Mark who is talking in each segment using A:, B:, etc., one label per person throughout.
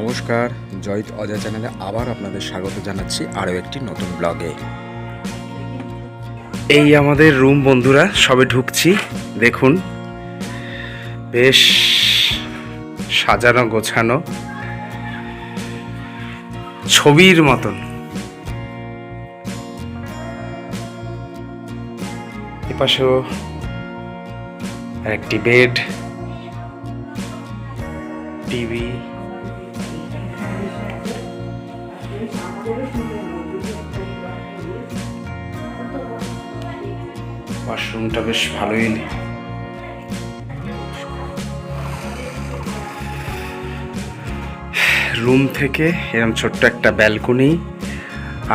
A: নমস্কার, জয়িত অজয় চ্যানেলে আবার আপনাদের স্বাগত জানাচ্ছি আরও একটি নতুন ব্লগে। এই আমাদের রুম বন্ধুরা, সবে ঢুকছি, দেখুন। বেশ সাজানো, গোছানো, ছবির মতন। এপাশেও একটি বেড, টিভি ওয়াশরুমটা বেশ ভালোই রুম থেকে এরকম ছোট্ট একটা ব্যালকনি,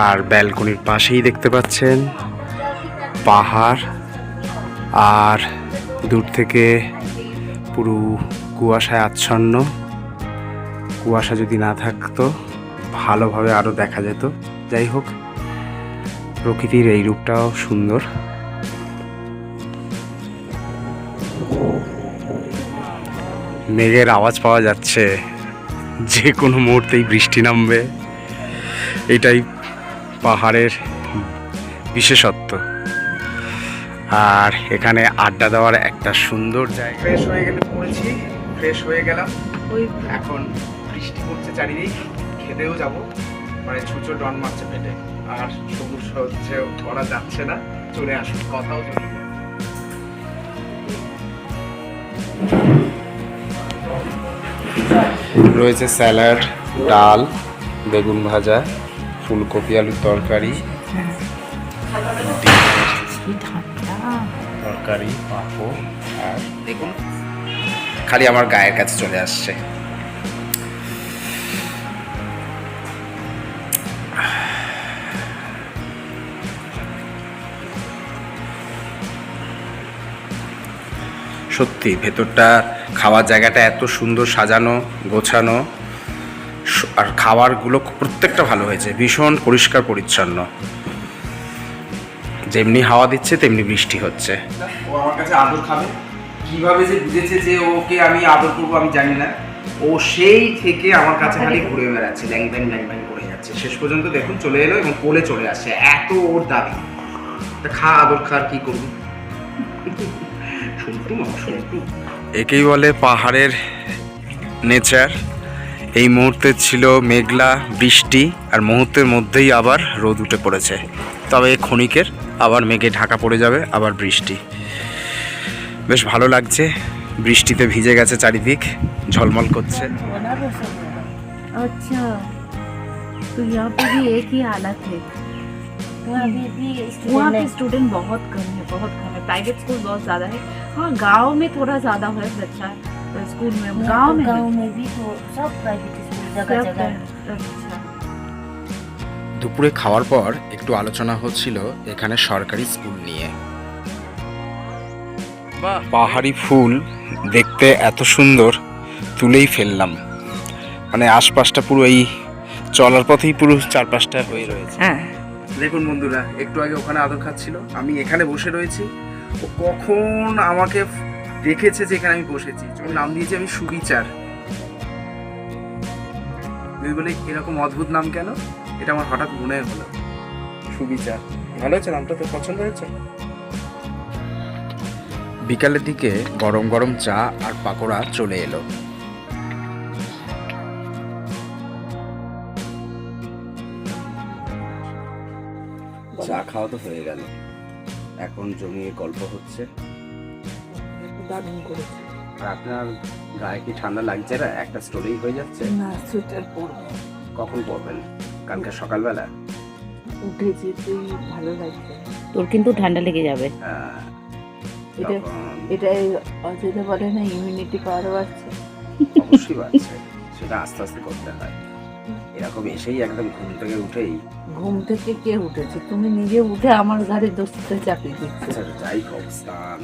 A: আর ব্যালকনির পাশেই দেখতে পাচ্ছেন পাহাড়, আর দূর থেকে পুরো কুয়াশায় আচ্ছন্ন। কুয়াশা যদি না থাকতো ভালোভাবে আরও দেখা যেত। যাই হোক প্রকৃতির এই রূপটাও সুন্দর। মেঘের আওয়াজ পাওয়া যাচ্ছে। যে কোনো মুহূর্তেই বৃষ্টি নামবে। এটাই পাহাড়ের বিশেষত্ব। আর এখানে আড্ডা দেওয়ার একটা সুন্দর জায়গা। ফ্রেশ হয়ে গেলে পড়েছি ফ্রেশ হয়ে গেলাম। এখন বৃষ্টি পড়ছে চারিদিক। খেতেও যাব। মানে ছুচো ডন মারছে পেটে। আর সবুজ হচ্ছে করা যাচ্ছে না। চলে আসুন কথাও চলে রয়েছে স্যালাড ডাল বেগুন ভাজা ফুলকপি আলুর তরকারি তরকারি পাঁপড় আর দেখুন খালি আমার গায়ের কাছে চলে আসছে। সত্যি, ভেতরটা, খাওয়ার জায়গাটা এত সুন্দর সাজানো, গোছানো আর খাবারগুলো প্রত্যেকটা ভালো হয়েছে, ভীষণ পরিষ্কার পরিচ্ছন্ন। যেমনি হাওয়া দিচ্ছে, তেমনি বৃষ্টি হচ্ছে। ও আমার কাছে আদর খাবে। কীভাবে যে বুঝেছে যে ওকে আমি আদর করব, আমি জানি না। ও সেই থেকে আমার কাছে খালি ঘুরে বেড়াচ্ছে, ল্যাং ব্যাং ল্যাং ব্যাং করে যাচ্ছে। শেষ পর্যন্ত দেখুন, চলে এলো এবং কোলে চলে আসছে, এত ওর দাবি। তা খা, আদর খার কি করবি? একেই বলে পাহাড়ের নেচার এই মুহূর্তে ছিল মেঘলা বৃষ্টি আর মুহূর্তের মধ্যেই আবার রোদ উঠে পড়েছে তবে ক্ষণিকের আবার মেঘে ঢাকা পড়ে যাবে আবার বৃষ্টি বেশ ভালো লাগছে বৃষ্টিতে ভিজে গেছে চারিদিক ঝলমল করছে
B: बना वो सब अच्छा तो यहाँ पे भी एक ही हालत है
C: वहाँ भी भी
B: वहाँ
C: स्टूडेंट
B: पे स्टूडेंट बहुत कम है बहुत कम है प्राइवेट स्कूल बहुत ज़्यादा है हाँ गांव में थोड़ा ज़्यादा है बच्चा स्कूल में गांव
C: गांव
B: में
C: गांव
B: है।
C: में भी तो सब प्राइवेट स्कूल जगह
B: सब
C: जगह
B: है। अच्छा
A: দুপুরে খাওয়ার পর একটু আলোচনা হচ্ছিল এখানে সরকারি স্কুল নিয়ে পাহাড়ি ফুল দেখতে এত সুন্দর তুলেই ফেললাম মানে আশপাশটা পুরো এই চলার পথেই পুরো চারপাশটা হয়ে রয়েছে
B: হ্যাঁ
A: দেখুন বন্ধুরা একটু আগে ওখানে আদর খাচ্ছিল আমি এখানে বসে রয়েছি ও কখন আমাকে দেখেছে যেখানে আমি বসেছি? ওর নাম দিয়েছি আমি সুবিচার। তুমি বলে এরকম অদ্ভুত নাম কেন? এটা আমার হঠাৎ মনে হলো। সুবিচার। ভালো হয়েছে? নামটা তোর পছন্দ হয়েছে? বিকালের দিকে গরম গরম চা আর পাকোড়া চলে এলো। চা খাওয়া তো হয়ে গেল। এখন জমিয়ে গল্প হচ্ছে।
B: দারুণ করেছে।
A: আর আপনার গায়ে কি ঠান্ডা লাগছে না? একটা স্টোরি হয়ে যাচ্ছে?
B: না সোয়েটার পরবো।
A: কখন পড়বেন? কালকে সকালবেলা?
B: উঠে যেতেই ভালো লাগছে।
C: তোর কিন্তু ঠান্ডা লেগে যাবে।
A: আহ,
B: এটা এটাই অযোধ্যা বলে না ইমিউনিটি পাওয়ার বাড়ছে
A: অবশ্যই বাড়ছে। সেটা আস্তে আস্তে করতে হয়। এরকম এসেই একদম ঘুম থেকে উঠেই।
B: ঘুম থেকে কে উঠেছে? তুমি নিজে উঠে আমার ঘরে চাপিয়ে দিচ্ছ।
A: আচ্ছা যাই হোক স্নান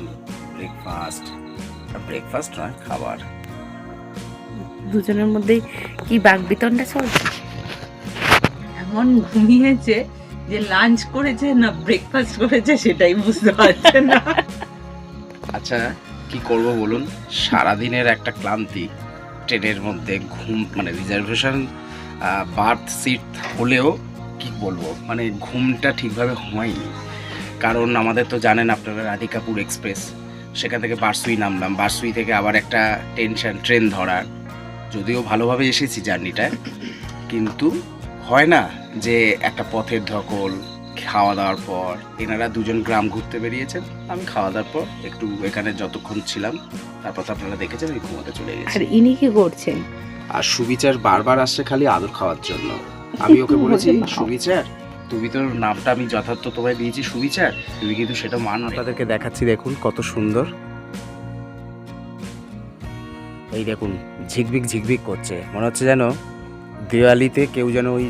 A: ব্রেকফাস্ট ব্রেকফাস্ট নয় খাবার।
C: দুজনের মধ্যেই কি বাঘ বিতনটা চলছে?
B: এমন ঘুমিয়েছে যে লাঞ্চ করেছে না ব্রেকফাস্ট করেছে সেটাই বুঝতে পারছে না।
A: আচ্ছা কি করব বলুন? সারাদিনের একটা ক্লান্তি ট্রেনের মধ্যে ঘুম মানে রিজার্ভেশন বার্থ সিট হলেও কি বলব? মানে ঘুমটা ঠিকভাবে হয়নি। কারণ আমাদের তো জানেন আপনারা রাধিকাপুর এক্সপ্রেস, সেখান থেকে বারসুই নামলাম। বারসুই থেকে আবার একটা টেনশন, ট্রেন ধরার। যদিও ভালোভাবে এসেছি জার্নিটায় কিন্তু হয় না যে একটা পথের ধকল খাওয়া দাওয়ার পর, এনারা দুজন গ্রাম ঘুরতে বেরিয়েছেন, আমি খাওয়া দাওয়ার পর একটু এখানে যতক্ষণ ছিলাম, তারপর আপনারা দেখেছেন, আমি ঘুমোতে চলে গেছি।
C: আর ইনি কি করছেন?
A: আর সুবিচার বারবার আসছে খালি আদর খাওয়ার জন্য। আমি ওকে বলেছি সুবিচার তুমি তোর নামটা আমি যথার্থ তোমায় দিয়েছি সুবিচার। তুমি কিন্তু সেটা মান আপনাদেরকে দেখাচ্ছি দেখুন কত সুন্দর। এই দেখুন ঝিকবিক ঝিকবিক করছে। মনে হচ্ছে যেন দেওয়ালিতে কেউ যেন ওই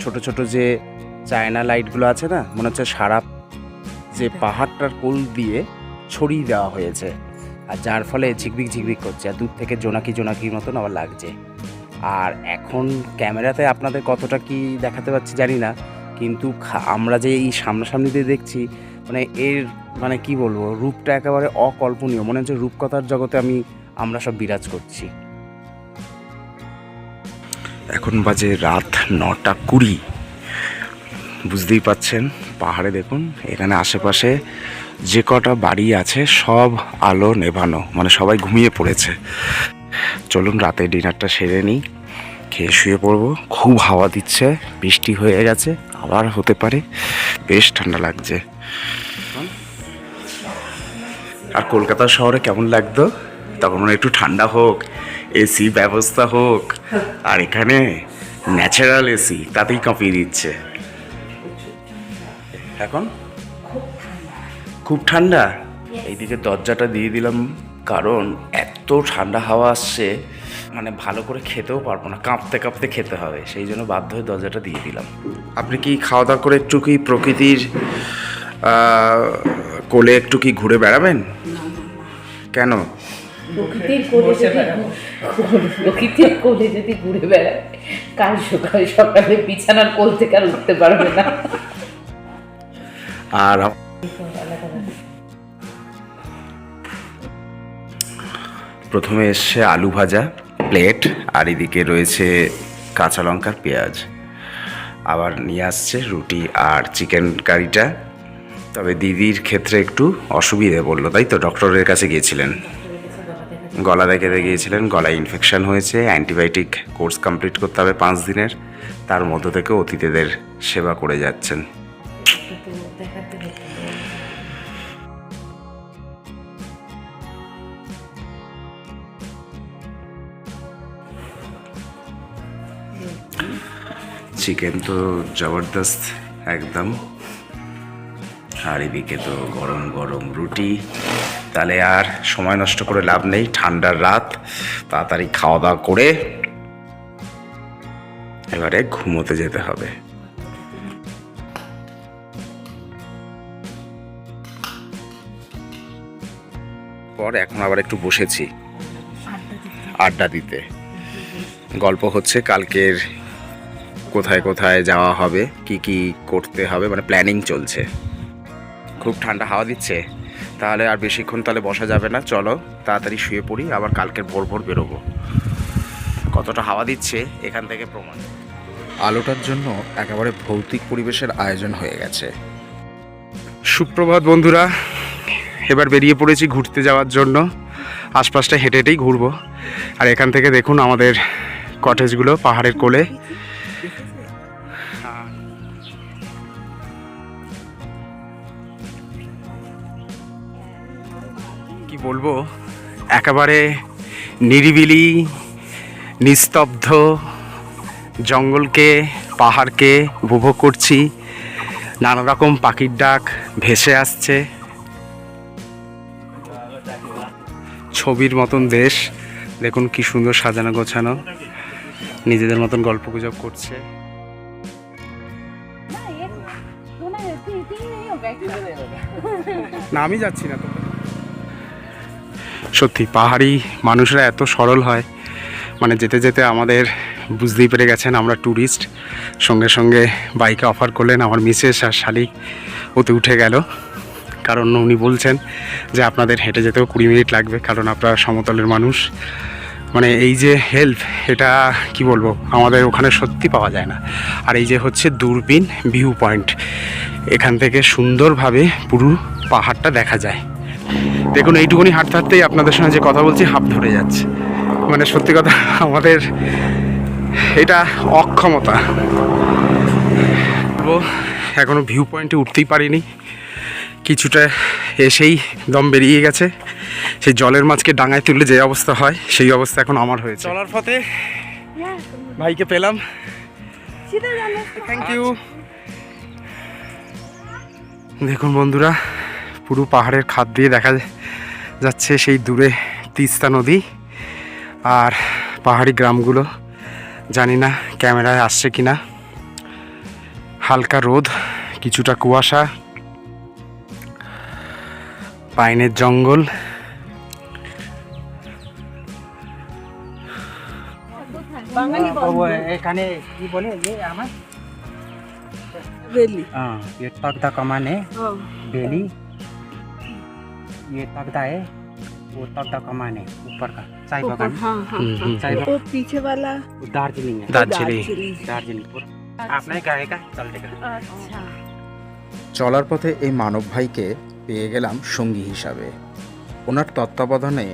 A: ছোট ছোট যে চায়না লাইটগুলো আছে না মনে হচ্ছে সারা যে পাহাড়টার কোল দিয়ে ছড়িয়ে দেওয়া হয়েছে। আর যার ফলে ঝিকবিক ঝিকবিক করছে। আর দূর থেকে জোনাকি জোনাকির মতন আবার লাগছে। আর এখন ক্যামেরাতে আপনাদের কতটা কি দেখাতে পাচ্ছি জানি না, কিন্তু আমরা যে এই সামনাসামনি দিয়ে দেখছি মানে এর মানে কি বলব, রূপটা একেবারে অকল্পনীয়, মনে হচ্ছে রূপকথার জগতে আমি, আমরা সব বিরাজ করছি। এখন বাজে রাত নটা কুড়ি। বুঝতেই পাচ্ছেন, পাহাড়ে দেখুন, এখানে আশেপাশে যে কটা বাড়ি আছে, সব আলো নেভানো মানে সবাই ঘুমিয়ে পড়েছে। চলুন রাতে ডিনারটা সেরে নিই। খেয়ে শুয়ে পড়ব। খুব হাওয়া দিচ্ছে বৃষ্টি হয়ে গেছে আবার হতে পারে। বেশ ঠান্ডা লাগছে। আর কলকাতা শহরে কেমন লাগতো? তখন মনে একটু ঠান্ডা হোক এসি ব্যবস্থা হোক। আর এখানে ন্যাচারাল এসি তাতেই কাঁপিয়ে দিচ্ছে। এখন? খুব ঠান্ডা। এইদিকে দরজাটা দিয়ে দিলাম কারণ এত ঠান্ডা হাওয়া আসছে মানে ভালো করে খেতেও পারব না কাঁপতে কাঁপতে খেতে হবে সেই জন্য বাধ্য হয়ে দরজাটা দিয়ে দিলাম। আপনি কি খাওয়া দাওয়া করে একটু কি প্রকৃতির কোলে একটু কি ঘুরে বেড়াবেন? কেন?
C: প্রকৃতির কোলে যদি প্রকৃতির কোলে যদি ঘুরে বেড়ায় কাল সকাল সকালে বিছানার কোল থেকে আর উঠতে পারবে না।
A: আর প্রথমে এসছে আলু ভাজা প্লেট আর এদিকে রয়েছে কাঁচা লঙ্কার পেঁয়াজ। আবার নিয়ে আসছে রুটি আর চিকেন কারিটা তবে দিদির ক্ষেত্রে একটু অসুবিধে বলল তাই তো? ডক্টরের কাছে গিয়েছিলেন। গলা দেখাতে গিয়েছিলেন, গলায় ইনফেকশান হয়েছে, অ্যান্টিবায়োটিক কোর্স কমপ্লিট করতে হবে পাঁচ দিনের। তার মধ্য থেকে অতিথিদের সেবা করে যাচ্ছেন। চিকেন তো জবরদস্ত একদম। আর এদিকে তো গরম গরম রুটি। তাহলে আর সময় নষ্ট করে লাভ নেই, ঠান্ডার রাত। তাড়াতাড়ি খাওয়া দাওয়া করে এবারে ঘুমোতে যেতে হবে। পর এখন আবার একটু বসেছি। আড্ডা দিতে। গল্প হচ্ছে কালকের কোথায় কোথায় যাওয়া হবে, কি কি করতে হবে মানে প্ল্যানিং চলছে। খুব ঠান্ডা হাওয়া দিচ্ছে, তাহলে আর বেশিক্ষণ তাহলে বসা যাবে না, চলো তাড়াতাড়ি শুয়ে পড়ি, আবার কালকের ভোর ভোর বেরোবো। কতটা হাওয়া দিচ্ছে, এখান থেকে প্রমাণ। আলোটার জন্য একেবারে ভৌতিক পরিবেশের আয়োজন হয়ে গেছে। সুপ্রভাত বন্ধুরা, এবার বেরিয়ে পড়েছি ঘুরতে যাওয়ার জন্য। আশপাশটা হেঁটে হেঁটেই ঘুরবো। আর এখান থেকে দেখুন আমাদের কটেজগুলো পাহাড়ের কোলে। কি বলব? একেবারে নিরিবিলি, নিস্তব্ধ জঙ্গলকে, পাহাড়কে উপভোগ করছি। নানা রকম পাখির ডাক ভেসে আসছে। ছবির মতন দেশ। দেখুন কি সুন্দর সাজানো গোছানো। নিজেদের মতন গল্প গুজব করছে। না, আমি যাচ্ছি না তো সত্যি, পাহাড়ি মানুষরা এত সরল হয়। মানে যেতে যেতে আমাদের বুঝতেই পেরে গেছেন আমরা ট্যুরিস্ট সঙ্গে সঙ্গে বাইকে অফার করলেন আমার মিসেস আর শালিক ওতে উঠে গেল। কারণ উনি বলছেন যে আপনাদের হেঁটে যেতেও কুড়ি মিনিট লাগবে, কারণ আপনারা সমতলের মানুষ।
D: মানে এই যে হেল্প এটা কি বলব? আমাদের ওখানে সত্যি পাওয়া যায় না। আর এই যে হচ্ছে দূরবীন ভিউ পয়েন্ট এখান থেকে সুন্দরভাবে পুরো পাহাড়টা দেখা যায়। দেখুন এইটুকুনি হাঁটতে হাঁটতেই আপনাদের সঙ্গে যে কথা বলছি হাঁপ ধরে যাচ্ছে। মানে সত্যি কথা আমাদের এটা অক্ষমতা। বলব, এখনও ভিউ পয়েন্টে উঠতেই পারিনি। কিছুটা এসেই দম বেরিয়ে গেছে। সেই জলের মাছকে ডাঙায় তুললে যে অবস্থা হয় সেই অবস্থা এখন আমার হয়েছে। চলার পথে ভাইকে পেলাম। থ্যাংক ইউ দেখুন বন্ধুরা পুরো পাহাড়ের খাদ দিয়ে দেখা যাচ্ছে সেই দূরে তিস্তা নদী আর পাহাড়ি গ্রামগুলো। জানি না ক্যামেরায় আসছে কি না হালকা রোদ কিছুটা কুয়াশা পাইনের জঙ্গল।
E: এখানে কি বলে? আমার?
B: বেলি
E: हाँ ये तकदा कमान है बेली ये तकदा है वो तकदा कमान है ऊपर का चाय बागान
B: हाँ हाँ
D: हम्म, हम्म,
E: चाय
B: वो पीछे वाला
E: वो दार्जिलिंग है
D: দার্জিলিং
E: दार्जिलिंग पूरा आपने कहेगा चल देगा
B: अच्छा
A: চলার পথে এই মানব ভাইকে পেয়ে গেলাম সঙ্গী হিসাবে ওনার তত্ত্বাবধানে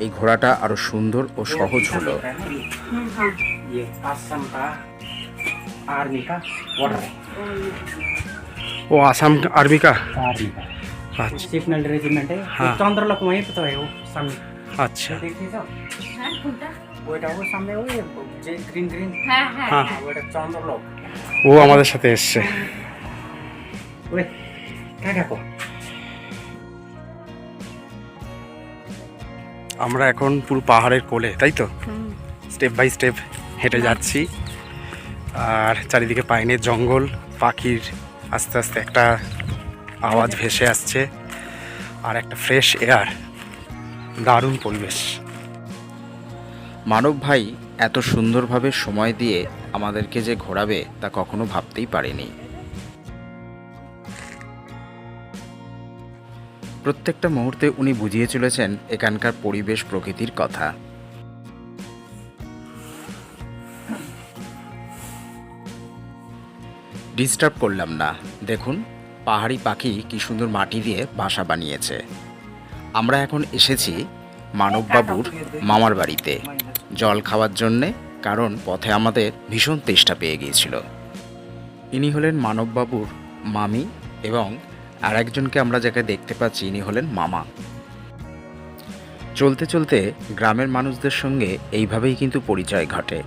A: এই ঘোড়াটা আরো সুন্দর ও সহজ হলো
E: ये आसम का आर्मी का बॉर्डर है
D: ও আসাম আর্মি কা
E: आर्मी का
D: আচ্ছা
E: सिग्नल रेजिमेंट है
D: हाँ।
E: वो चंद्रलोक वहीं पे तो है वो सामने
D: আচ্ছা
E: देखिए सब वो এটা वो सामने वो ये जे ग्रीन ग्रीन
F: হ্যাঁ হ্যাঁ
D: হ্যাঁ
E: वो এটা চন্দ্রলোক
D: ও আমাদের সাথে এসছে
E: ওরে কে দেখো
D: আমরা এখন পুরো পাহাড়ের কোলে তাই তো স্টেপ বাই স্টেপ হেঁটে যাচ্ছি আর চারিদিকে পাইনের জঙ্গল, পাখির আস্তে আস্তে একটা আওয়াজ ভেসে আসছে আর একটা ফ্রেশ এয়ার, দারুণ পরিবেশ।
A: মানব ভাই এত সুন্দরভাবে সময় দিয়ে আমাদেরকে যে ঘোরাবে তা কখনো ভাবতেই পারেনি। প্রত্যেকটা মুহূর্তে উনি বুঝিয়ে চলেছেন এখানকার পরিবেশ প্রকৃতির কথা। ডিস্টার্ব করলাম না। দেখুন, পাহাড়ি পাখি কি সুন্দর মাটি দিয়ে বাসা বানিয়েছে। আমরা এখন এসেছি মানববাবুর মামার বাড়িতে, জল খাওয়ার জন্যে, কারণ পথে আমাদের ভীষণ তেষ্টা পেয়ে গিয়েছিল। ইনি হলেন মানববাবুর মামি এবং আর একজনকে আমরা যাকে দেখতে পাচ্ছি, ইনি হলেন মামা। চলতে চলতে গ্রামের মানুষদের সঙ্গে এইভাবেই কিন্তু পরিচয় ঘটে।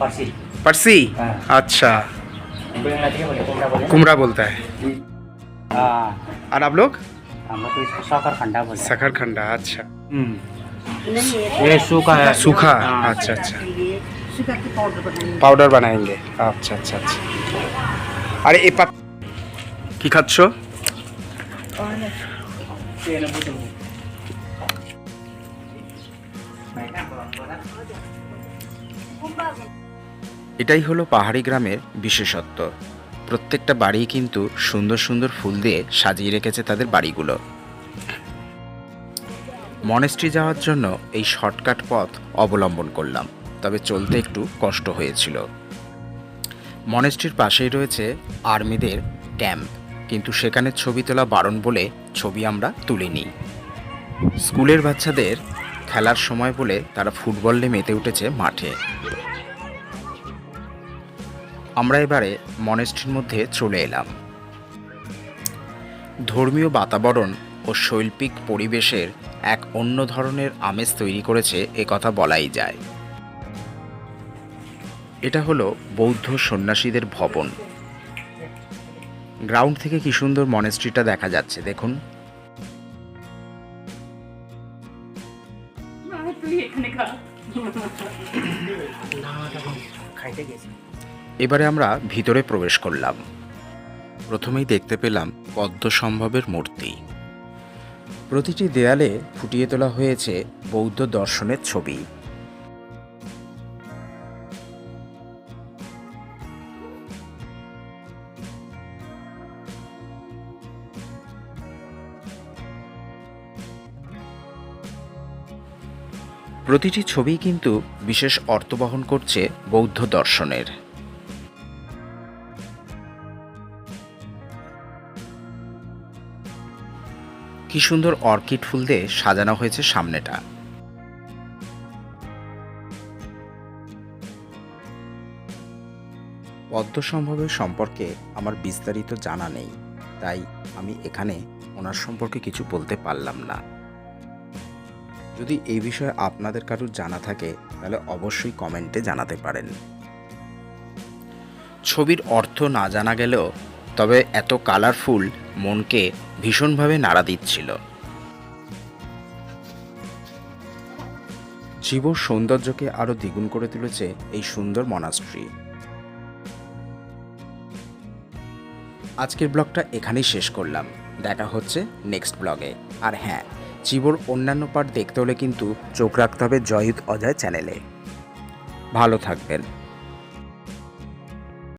D: पारसी
E: पारसी
D: अच्छा कुमरा बोलता है और आप लोग
E: खंडा
D: सखर खंडा अच्छा
E: ये सूखा है
D: सूखा अच्छा अच्छा পাউডার বানায়েঙ্গে আচ্ছা আচ্ছা আচ্ছা আরে এ পাত কি খাচ্ছ Thank you.
A: এটাই হলো পাহাড়ি গ্রামের বিশেষত্ব। প্রত্যেকটা বাড়ি কিন্তু সুন্দর সুন্দর ফুল দিয়ে সাজিয়ে রেখেছে তাদের বাড়িগুলো। মনেস্ট্রি যাওয়ার জন্য এই শর্টকাট পথ অবলম্বন করলাম, তবে চলতে একটু কষ্ট হয়েছিল। মনেস্ট্রির পাশেই রয়েছে আর্মিদের ক্যাম্প, কিন্তু সেখানে ছবি তোলা বারণ বলে ছবি আমরা তুলিনি। স্কুলের বাচ্চাদের খেলার সময় বলে তারা ফুটবল নিয়ে মেতে উঠেছে মাঠে। আমরা এবারে মনেস্ট্রির মধ্যে চলে এলাম। ধর্মীয় বাতাবরণ ও শৈল্পিক পরিবেশের এক অন্য ধরনের আমেজ তৈরি করেছে কথা বলাই যায়। এটা হলো বৌদ্ধ সন্ন্যাসীদের ভবন। গ্রাউন্ড থেকে কি সুন্দর মনেস্ট্রিটা দেখা যাচ্ছে, দেখুন। এবারে আমরা ভিতরে প্রবেশ করলাম। প্রথমেই দেখতে পেলাম পদ্ম সম্ভবের মূর্তি। প্রতিটি দেয়ালে ফুটিয়ে তোলা হয়েছে বৌদ্ধ দর্শনের ছবি। প্রতিটি ছবিই কিন্তু বিশেষ অর্থ বহন করছে বৌদ্ধ দর্শনের। কি সুন্দর অর্কিড ফুল দিয়ে সাজানো হয়েছে সামনেটা। পদ্মসম্ভবের সম্পর্কে আমার বিস্তারিত জানা নেই, তাই আমি এখানে ওনার সম্পর্কে কিছু বলতে পারলাম না। যদি এই বিষয়ে আপনাদের কারোর জানা থাকে, তাহলে অবশ্যই কমেন্টে জানাতে পারেন। ছবির অর্থ না জানা গেলেও তবে এত কালারফুল মনকে ভীষণভাবে নাড়া দিচ্ছিল। জীবর সৌন্দর্যকে আরও দ্বিগুণ করে তুলেছে এই সুন্দর মনাস্ট্রি। আজকের ব্লগটা এখানেই শেষ করলাম। দেখা হচ্ছে নেক্সট ব্লগে। আর হ্যাঁ চিবর অন্যান্য পার্ট দেখতে হলে কিন্তু চোখ রাখতে হবে জয়িত অজয় চ্যানেলে। ভালো থাকবেন।